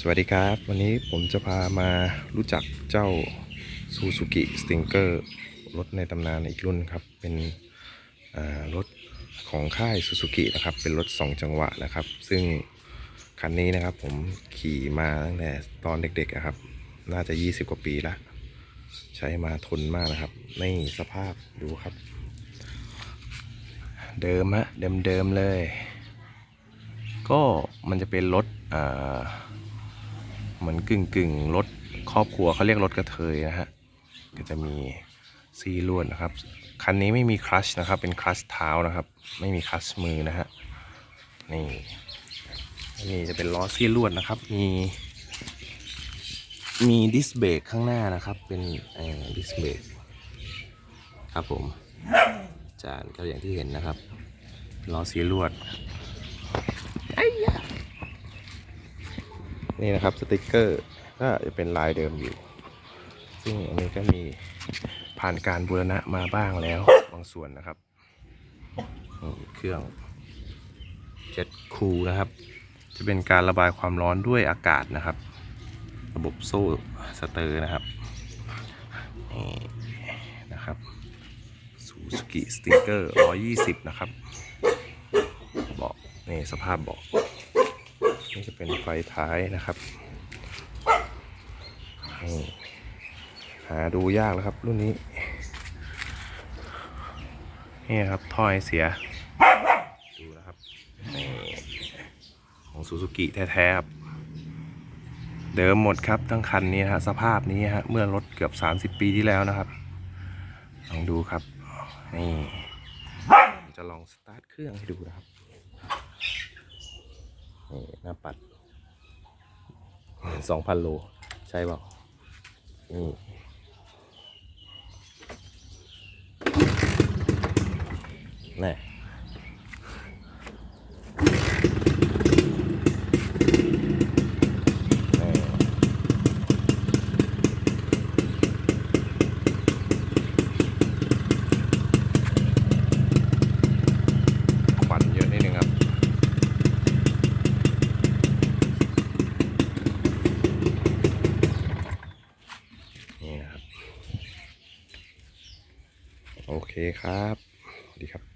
สวัสดีครับ วันนี้ผมจะพามารู้จักเจ้า Suzuki Stinger รถในตำนานอีกรุ่นครับ เป็นรถของค่าย Suzuki นะครับ เป็นรถ 2 จังหวะนะครับ ซึ่งคันนี้นะครับผมขี่มาตั้งแต่ตอนเด็กๆอะครับ น่าจะ 20 กว่าปีแล้วใช้มาทนมากนะครับในสภาพดูครับ เดิมฮะเดิมๆเลย ก็มันจะเป็นรถอ่า เหมือนกึ่งกึ่งรถครอบครัวเขาเรียกรถกระเทยนะฮะก็จะมีซีลวดนะครับ คันนี้ไม่มีคลัชนะครับ เป็นคลัชเท้านะครับ ไม่มีคลัชมือนะฮะนี่นี่จะเป็นล้อซีลวดนะครับ มีมีดิสเบรกข้างหน้านะครับ เป็นเอ่อดิสเบรกครับผม จานก็อย่างที่เห็นนะครับล้อซีลวด นี่นะครับสติกเกอร์ก็จะเป็นลายเดิมอยู่ ซึ่งอันนี้ก็มีผ่านการบูรณะมาบ้างแล้วบางส่วนนะครับ เครื่องเจ็ตคูลนะครับ จะเป็นการระบายความร้อนด้วยอากาศนะครับ ระบบโซ่สเตอร์นะครับนี่นะครับซูซูกิสติกเกอร์120 นะครับเบาะนี่สภาพเบาะ นี่จะเป็นไฟท้ายนะครับ หาดูยากแล้วครับ รุ่นนี้ นี่ครับท่อไอเสีย ดูนะครับ ของซูซูกิแท้ๆครับ เดิมหมดครับทั้งคันนี้ฮะ สภาพนี้ฮะ เมื่อรถเกือบ 30 ปีที่แล้วนะครับ ลองดูครับ นี่ จะลองสตาร์ทเครื่องให้ดูนะครับ นี่หน้าปัดสองพันโล ใช่เปล่านี่แน่แน่ควันเยอะนิดนึงครับ นี่นะครับ โอเคครับสวัสดีครับ